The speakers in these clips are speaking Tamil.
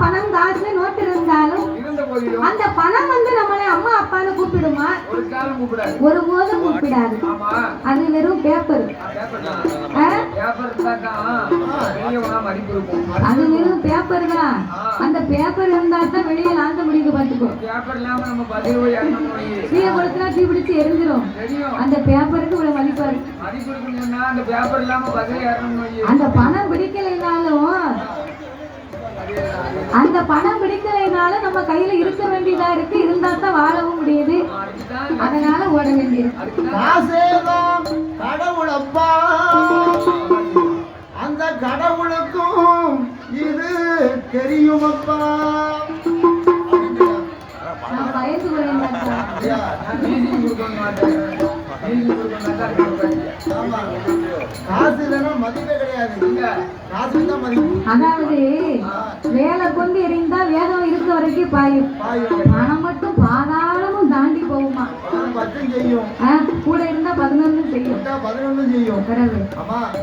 பணம் காசு நோட்டு இருந்தாலும் அந்த பணம் வந்து நம்மளை அம்மா அப்பான்னு கூப்பிடுமா? ஒரு காலம் கூப்பிடாது. அது வெறும் பேப்பர். அது வெறும் பேப்பர் தான் அந்த பேப்பர் இருந்தா தான் வெளியே லாந்த முடிக்க பார்த்துக்கோ. கீழே கொடுத்தா தீ பிடிச்சு எரிஞ்சிரும். அந்த பேப்பருக்கு இவ்வளவு மதிப்பு வை. அந்த பணம் பிடிக்கலைனாலும் அந்த பணம் பிடிக்கலைனாலும் நம்ம கையில இருக்க வேண்டியதா இருக்கு. இருந்தா தான் வாழவும் முடியுது. அதனால ஓட வேண்டியது. கடவுளப்பா. அந்த கடவுளுக்கும் இது தெரியுமப்பா. நான் பயந்து போயிருந்தேன். காசு இல்லைன்னா மதிப்பே அதாவது வேலை கொண்டு எறிந்தா வேகம் இருக்க வரைக்கும் பாயும். பணம் மட்டும் பாதாளமும் தாண்டி போகுமா? கூட இருந்தா பதினொன்னு செய்யும்.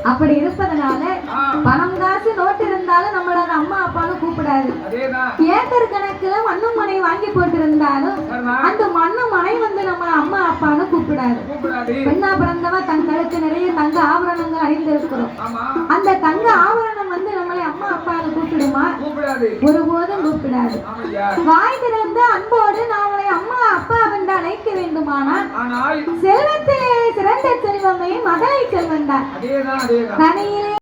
அப்படி இருப்பதனால பணம் காசு நோட்டு இருந்தாலும் நம்மள அது அம்மா அப்பான்னு கூப்பிடாது. ஏக்கர் கணக்குல மண்ணும் மனை வாங்கி போட்டிருந்தாலும். அந்த மண்ணு மனை வந்து நம்மள அம்மா அப்பான்னு கூப்பிடாது கூப்பிடாது பெண்ணா பிறந்தவ தன் கழுத்து நிறைய தங்க ஆபரணங்கள் அணிந்திருக்கிறோம். அந்த தங்க ஆபரணம் வந்து நம்மளை அம்மா அப்பான்னு கூப்பிடுமா? ஒருபோதும் கூப்பிடாது. வாய் திறந்து அன்போடு நாமளை அம்மா அப்பா என்று அழைக்க வேண்டுமானால் செல்வத்திலே சிறந்த செல்வமே மகளை அதேதான். தனியிலே